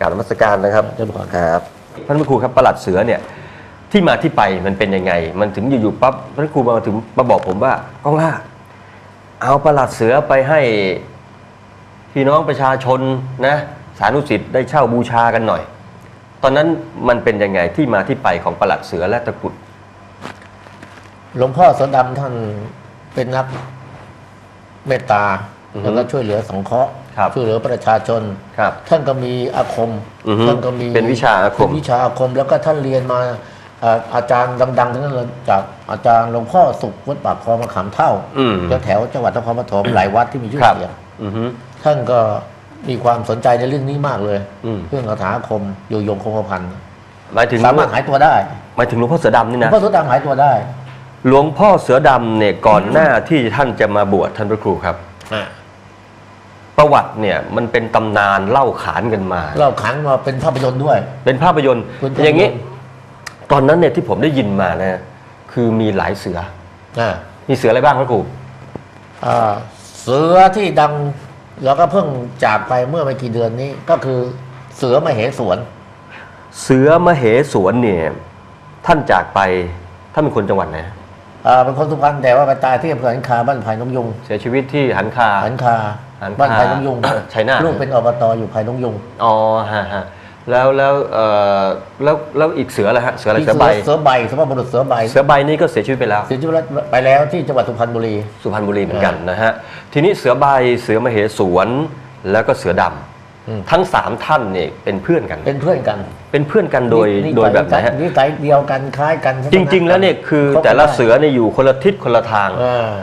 กรารนมัสการนะครับเจ้าพร ครับท่านพระครูครับประหลัดเสือเนี่ยที่มาที่ไปมันเป็นยังไง มันถึงอยู่ๆปั๊บท่านพระครูมาถึงมาบอกผมว่าก้องล่า เอาประหลัดเสือไปให้พี่น้องประชาชนนะสาธุสิทธิ์ได้เช่าบูชากันหน่อย ตอนนั้นมันเป็นยังไงที่มาที่ไปของประหลัดเสือและตะกรุด หลวงพ่อสวนดำท่านเป็นนักเมตตาอือฮึ แล้วก็ช่วยเหลือสงเคราะห์ ครับช่วยเหลือประชาชน ครับท่านก็มีอาคม อือฮึท่านก็มีเป็นวิชาอาคม เป็นวิชาอาคม แล้วก็ท่านเรียนมาเอ่ออาจารย์ดังๆทั้งนั้นเลยจากอาจารย์หลวงพ่อสุขวัดปากคลองมะขามเท่าอืมแถวๆจังหวัดนครปฐมหลายวัดที่มีชื่อครับ เสียง อือฮึ ท่านก็มีความสนใจในเรื่องนี้มากเลย อืม เรื่องคาถาอาคมอยู่ยงคงกระพันหมายถึงสามารถหายตัวได้หมายถึงหลวงพ่อเสือดำนี่หลวงนะพ่อสวนดำหายตัวได้หลวงพ่อเสือดำเนี่ยก่อนหน้าที่ท่านจะมาบวชท่านพระครูครับ อะ ประวัติเนี่ยมันเป็นตำนานเล่าขานกันมาเราขันมาเป็นภาพยนตร์ด้วย เป็นภาพยนตร์เป็นภาพยนตร์อย่างนี้ ตอนนั้นเนี่ยที่ผมได้ยินมานะคือมีหลายเสือ อ่ามีเสืออะไรบ้างพระครูอ่าเสือที่ดังแล้วก็เพิ่งจากไปเมื่อไม่กี่เดือนนี้ก็คือเสือมาเหสวน เสือมเหสวนเนี่ยท่านจากไปท่านเป็นคนจังหวัดไหนอ่าเป็นคนสุพรรณแต่ว่าไปตายที่อำเภอหันคาบ้านไผ่นงยุงเสียชีวิตที่หันคาหันคาหันคา บ้านไผ่นงยุงชัยนาทลูกเป็นอบตอยู่ไผ่นงยุงอ๋อฮะฮะแล้วแล้วเอ่อแล้วแล้วอีกเสืออะไรฮะเสืออะไรที่เสือใบเสือใบสมบุรุษเสือใบเสือใบนี่ก็เสียชีวิตไปแล้ว เสียชีวิตไปแล้วที่จังหวัดสุพรรณบุรีสุพรรณบุรีเหมือนกันนะฮะทีนี้เสือใบเสือมเหสวนแล้วก็เสือดำอืมทั้งสามท่านเนี่ยเป็นเพื่อนกัน เป็นเพื่อนกัน เป็นเพื่อนกันโดยนิสัโดยแบบไหนฮะนิสัยเดียวกันคล้ายกัน จริง ๆ แล้วเนี่ยคือคบกันแต่ละได้เสือเนี่ยอยู่คนละทิศคนละทางอ่า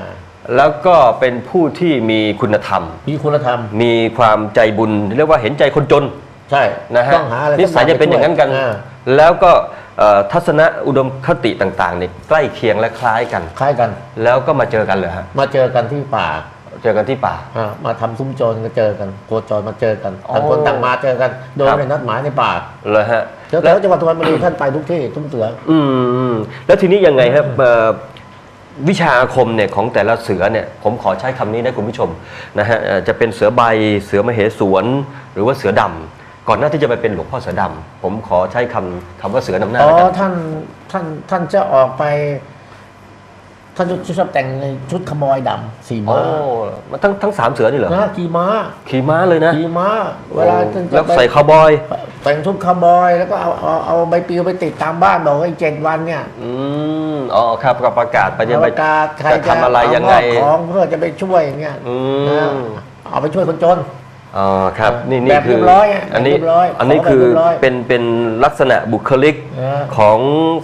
แล้วก็เป็นผู้ที่มีคุณธรรม มีคุณธรรม มีความใจบุญ เรียกว่าเห็นใจคนจน ใช่นะฮะต้องหาอะไรนิสัยจะเป็นอย่างนั้นกันอ่าแล้วก็เอ่อทัศนะอุดมคติต่างๆเนี่ยใกล้เคียงและคล้ายกัน คล้ายกัน แล้วก็มาเจอกันเลยฮะ มาเจอกันที่ป่า เจอกันที่ป่าอ่ามาทำซุ้มโจรก็เจอกัน โคจรมาเจอกันอ๋อต่างคนต่างมาเจอกัน โดยครับไม่ได้นัดหมายในป่า เลยฮะแล้วแล้วจังหวัดสุพรรณบุรีท่านไปทุกที่ทุกเสืออืมอืม แล้วทีนี้ยังไงครับเอ่อ วิชาอาคมเนี่ยของแต่ละเสือเนี่ยผมขอใช้คำนี้นะคุณผู้ชมนะฮะเอ่อจะเป็นเสือใบเสือมเหสวน หรือว่าเสือดำก่อนหน้าที่จะไปเป็นหลวงพ่อเสือดำผมขอใช้คำคำว่าเสือนำหน้าอ๋อแล้วกันท่านท่านท่านจะออกไป ท่านชอบแต่งในชุดขโมยดำสีโอ้ม้ามันทั้งทั้งสามเสือนี่เหรอนะขี่ม้าขี่ม้าเลยนะขี่ม้า เวลาท่านจะแล้วไปใส่คาวบอย แต่งชุดขโมยแล้วก็เอาเอาเอาใบปลิวไปติดตามบ้านบอกว่าอีกเจ็ดวันเนี่ย อืม อ๋อครับก็ประกาศไปจะเอาไปประกาศใครจะจะทำอะไรยังไงเอามอบของเพื่อจะไปช่วยอย่างเงี้ยอืนะมเอาไปช่วยคนจนอ๋อครับเออนี่นี่แบบคืเรีอยบร้อยอะอันนี้แบบเรียบร้อยอันนี้ขอแบบคือเรียบร้อยเป็นเป็นลักษณะบุคลิกเออของ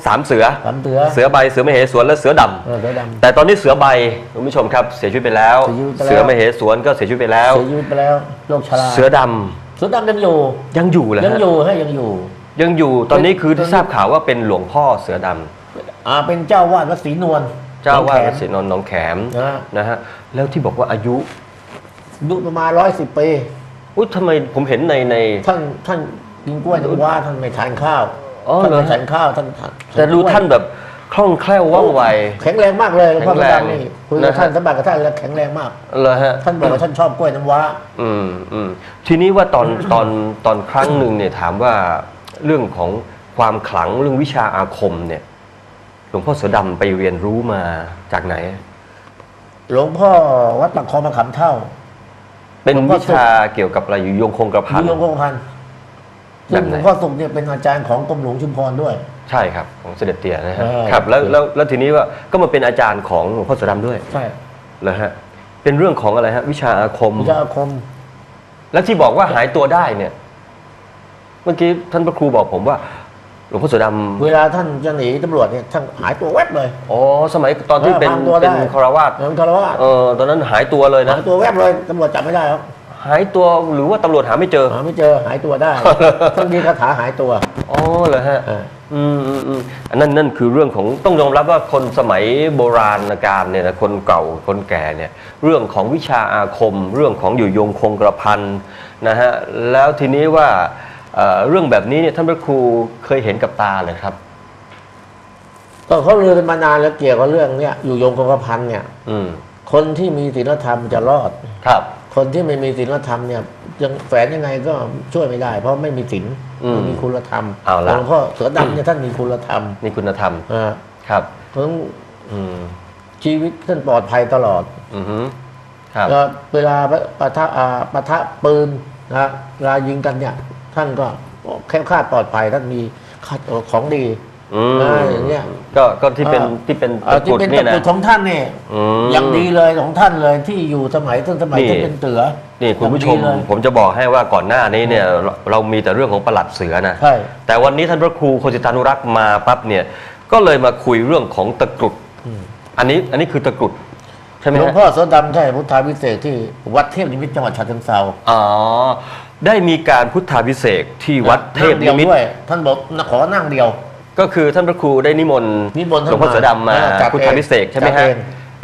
สามเสือสามเสือเสือใบเสือมเหสวนและเสือดำเออเสือดำแต่ตอนนี้เสือใบคุณผู้ชมครับเสียชีวิตไปแล้วเสียชีวิตไปแล้ว เสือมเหสวนก็เสียชีวิตไปแล้วเสียชีวิตไปแล้วโรคชราเสือดำเสือดำยังอยู่ยังอยู่เหรอยังฮะอยู่ให้ยังอยู่ ยังอยู่ตอนนี้คือเป็นที่ทราบข่าวว่าเป็นหลวงพ่อเสือดำ อ่าเป็นเจ้าวาดวัดศรีนวลเจ้าว่าหนองแขมเสียนนท์หนองแขมนะนะฮะแล้วที่บอกว่าอายุอายุประมาณร้อยสิบปีอุ้ยทำไมผมเห็นในใน ท่านท่านกินกล้วยน้ำว้าท่านไม่ทานข้าวอ๋อท่านเหรอไม่ทานข้าวท่านทานแต่ดูท่านแบบคล่องแคล่วว่องไวแข็งแรงมากเลยหลวงพ่อแข็งแรงดำนี่คุยกับนะฮะท่านสมบัติกับท่านแล้วแข็งแรงมากเลยฮะท่านบอกว่าท่านชอบกล้วยน้ำว้าอืมอืมทีนี้ว่าตอนตอนตอนครั้งหนึ่งเนี่ยถามว่าเรื่องของความขลังเรื่องวิชาอาคมเนี่ยห ลวงพ่อเสือดำไปเรียนรู้มาจากไหน หลวงพ่อวัดปากคลองมะขามเท่า เป็นหลวงพ่อวิชาเกี่ยวกับอะไรอยู่ยงคงกระพันยุยงคงพันธ์แบบซึ่งไหนหลวงพ่อสุขเนี่ยเป็นอาจารย์ของกรมหลวงชุมพรด้วย ใช่ครับของเสด็จเตี่ยนะฮะเออครับแล้วแล้วแล้วทีนี้ว่าก็มาเป็นอาจารย์ของหลวงพ่อเสือดำด้วย ใช่เหรอฮะ เป็นเรื่องของอะไรฮะ วิชาอาคมวิชาอาคม แล้วที่บอกว่าหายตัวได้เนี่ย เมื่อกี้ท่านพระครูบอกผมว่าห ลวงพ่อเสือดำเวลาท่านจะหนีตำรวจเนี่ยท่านหายตัวแวบเลยอ๋อสมัยตอนที่เออเป็นพังตัวได้เป็นคารวาสนั้นคารวะเออตอนนั้นหายตัวเลยนะหายตัวแวบเลยตำรวจจับไม่ได้ครับหายตัวหรือว่าตำรวจหาไม่เจอหาไม่เจอหายตัวได้ท่านมีคาถาหายตัวอ๋อเหรอฮะเอออืมอืมอืมอันนั้นนั่นคือเรื่องของต้องยอมรับว่าคนสมัยโบราณการเนี่ยนะคนเก่าคนแก่เนี่ย เรื่องของวิชาอาคม เรื่องของอยู่ยงคงกระพันนะฮะแล้วทีนี้ว่า เอ่อเรื่องแบบนี้เนี่ยท่านพระครูเคยเห็นกับตาเลยครับ ก็เขาเลือกันมานานแล้วเกี่ยวกับเรื่องเนี่ยอยู่ยงคงกระพันเนี่ย อืมคนที่มีศีลธรรมจะรอดครับ คนที่ไม่มีศีลธรรมเนี่ยยังแฝนยังไงก็ช่วยไม่ได้ เพราะไม่มีศีลอืมไม่มีคุณธรรมเอาละหลวงพ่อเสือดำเนี่ยท่านมีคุณธรรมนี่คุณธรรมอ่าครับเพราะฉะนั้นอืมชีวิตท่านปลอดภัยตลอด อือฮึครับแล้วเวลาปะทะอ่าปะทะปืนนะเวลายิงกันเนี่ย ท่านก็แค่คลาดปลอดภัยท่านมีคัดของดีอืมเอออย่างเงี้ยก็ก็ที่เป็นอ่าที่เป็นเอ่อตะกที่รุดเป็นเนี่ตะยนะกรุดของท่านเนี่ยอืมอย่างดีเลยของท่านเลยที่อยู่สมัยต้นสมัยนี่ที่เป็นเตือนี่คุณผู้ชมอย่างดีเลยผมจะบอกให้ว่าก่อนหน้านี้เนี่ยเราเรามีแต่เรื่องของประหลัดเสือนะใช่แต่วันนี้ท่านพระครูโคสิตานุรักษ์มาปั๊บเนี่ยก็เลยมาคุยเรื่องของตะกรุดอันนี้อันนี้คือตะกรุดใช่ไหมหลวงฮะพ่อโสดำใช่พุทธาวิเศษกที่วัดเทพนิมิตรจังหวัดฉะเชิงเทราอ๋อ ได้มีการพุทธาพิเศษกที่วัดเทพนั่งเดีนิยวมิตรด้วยท่านบอกขอนั่งเดียว ก็คือท่านพระครูได้นิมนต์นิมนต์หท่านลวงพ่อเสือดำมามาจัดพุทธาพิเศษกใช่ไหมจัดฮะเอง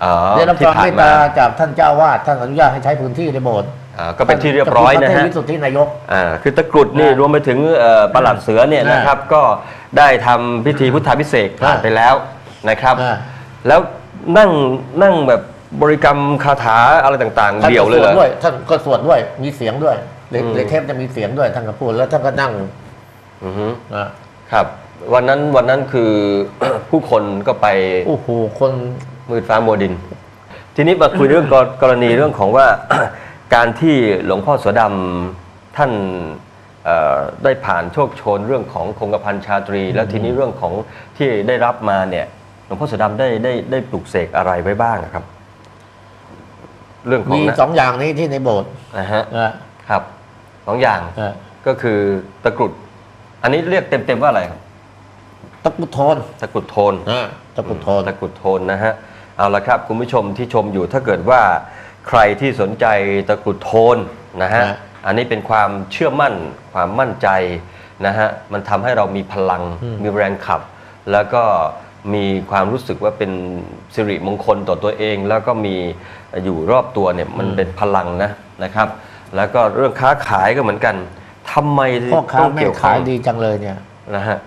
อ๋อได้รับที่ความผ่าเมนตมาตาจากท่านเจ้าอาวาสท่านอนุญาตให้ใช้พื้นที่ในโบสถ์อ่าก็เป็นที่เรียบร้อยนะท่าฮะ วิสุทธินายก อ่าคือตะกรุดนี่นะรวมไปถึงเอ่อประหลัดเสือเนี่ยนะนะครับก็ได้ทำพิธีพุทธาพิเศษกผ่านนะไปแล้วนะครับอ่าแล้วนั่งนั่งแบบบริกรรมคาถาอะไรต่างๆ ท่านเดี่ยวก็เลสยวเหรดอด้วยท่านก็สวดด้วยมีเสียงด้วย ในอืม ในเทปจะมีเสียงด้วยท่านก็พูดแล้วท่านก็นั่งอือฮึอ่าครับ วันนั้นวันนั้นคือ ผู้คนก็ไปโอ้โหคนมืดฟ้ามัวดิน ทีนี้มาคุยเรื่องกรกรณีเรื่องของว่า การที่หลวงพ่อเสวดำท่านเอ่อได้ผ่านโชคโชนเรื่องของคงกระพันชาตรี แล้วทีนี้เรื่องของที่ได้รับมาเนี่ยหลวงพ่อเสวดำได้ได้ได้ปลุกเสกอะไรไว้บ้างอะครับ เรื่องของมีนะสองอย่างนี้ที่ในโบสถ์นะฮะอ่าครับ สองอย่างอ่าก็คือตะกรุด อันนี้เรียกเต็มๆว่าอะไรครับตะกรุดโทนตะกรุดโทน อ่า ตะกรุดโทน ตะกรุดโทนนะฮะเอาละครับคุณผู้ชมที่ชมอยู่ถ้าเกิดว่าใครที่สนใจตะกรุดโทนนะฮะฮะอันนี้เป็นความเชื่อมั่นความมั่นใจนะฮะมันทำให้เรามีพลังอืมมีแรงขับ แล้วก็มีความรู้สึกว่าเป็นสิริมงคลต่อตัวเอง แล้วก็มีอยู่รอบตัวเนี่ยมันเป็นพลังนะนะครับ แล้วก็เรื่องค้าขายก็เหมือนกันทำไมพ่อค้าต้องแม่เกี่ยวข้ขาอยงดีจังเลยเนี่ยนะฮะ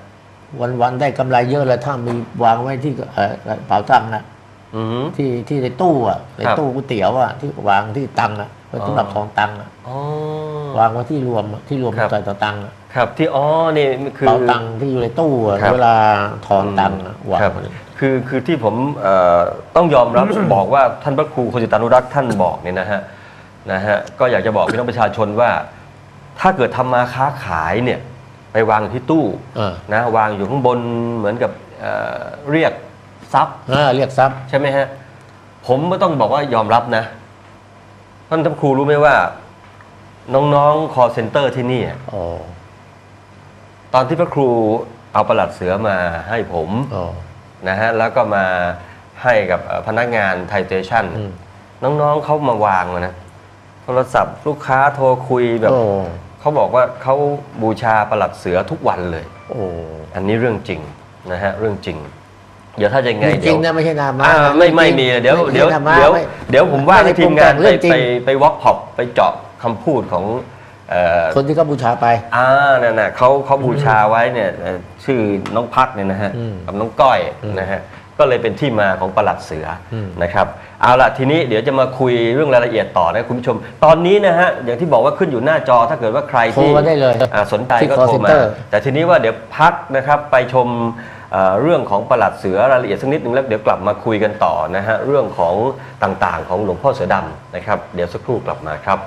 วันๆได้กำไรเยอะเลยถ้ามีวางไว้ที่เอ่อกระเป๋าตังค์นะอืมที่ที่ในตู้อะในครับตู้ก๋วยเตี๋ยวอะที่วางที่ตังค์อะไว้สำหรับอ๋อทองตังค์อะอ๋อวางไว้ที่รวมอะที่รวมครับใส่ต่อตังค์อะครับ ที่อ๋อนี่คืเป๋าอตังค์ที่อยู่ในตู้อะครับเวลาถอนตังค์อะวางครับไว้คือคือที่ผมเอ่อต้องยอมรับบอกว่าท่านพระครูโคจิตานุรักษ์ท่านบอกเนี่ยนะฮะ นะฮะก็อยากจะบอกพี่น้องประชาชนว่า ถ้าเกิดทำมาค้าขายเนี่ยไปวางอยู่ที่ตู้เออนะวางอยู่ข้างบนเหมือนกับเอ่อเรียกทรัพย์ เออเรียกทรัพย์ ใช่ไหมฮะ ผมก็ต้องบอกว่ายอมรับนะท่านพระครูรู้ไหมว่า น้องๆ call center ที่นี่อะอ๋อ ตอนที่พระครูเอาประหลัดเสือมาให้ผมอ๋อ นะฮะ แล้วก็มาให้กับเอ่อพนักงานไทยเตชันอืม น้องๆเขามาวางนะ โทรศัพท์ลูกค้าโทรคุยแบบ โอ้เขาบอกว่าเขาบูชาประหลัดเสือทุกวันเลย โอ้อันนี้เรื่องจริงนะฮะเรื่องจริง เดี๋ยวถ้าจะไงจเดี๋ริยวงๆนะไม่ใช่นามาอ่าไม่ไม่มีเดี๋ยวเดี๋ยวไม่ใช่นามาเดี๋ยวไม่เดี๋ยวผมว่าให้ทีมงานไม่ไปได้ปรุงแต่งเรื่องจริงไปไปวอล์กพอปไปเจาะคำพูดของเอ่อ คนที่เขาบูชาไป อ่านั่นน่ะเขาเขาบูชาไว้เนี่ยเอ่อชื่อน้องพักเนี่ยนะฮะอืมกับน้องก้อยอืมนะฮะก็เลยเป็นที่มาของประหลัดเสืออมนะครับ เอาละทีนี้เดี๋ยวจะมาคุยเรื่องรายละเอียดต่อนะคุณผู้ชม ตอนนี้นะฮะอย่างที่บอกว่าขึ้นอยู่หน้าจอถ้าเกิดว่าใครโทรที่มาได้เลยอ่าสนใจที่ก็ call โทรมา center แต่ทีนี้ว่าเดี๋ยวพักนะครับไปชมเอ่อเรื่องของประหลัดเสือรายละเอียดสักนิดนึงแล้วเดี๋ยวกลับมาคุยกันต่อนะฮะเรื่องของต่างๆของหลวงพ่อเสือดำนะครับเดี๋ยวสักครู่กลับมาครับ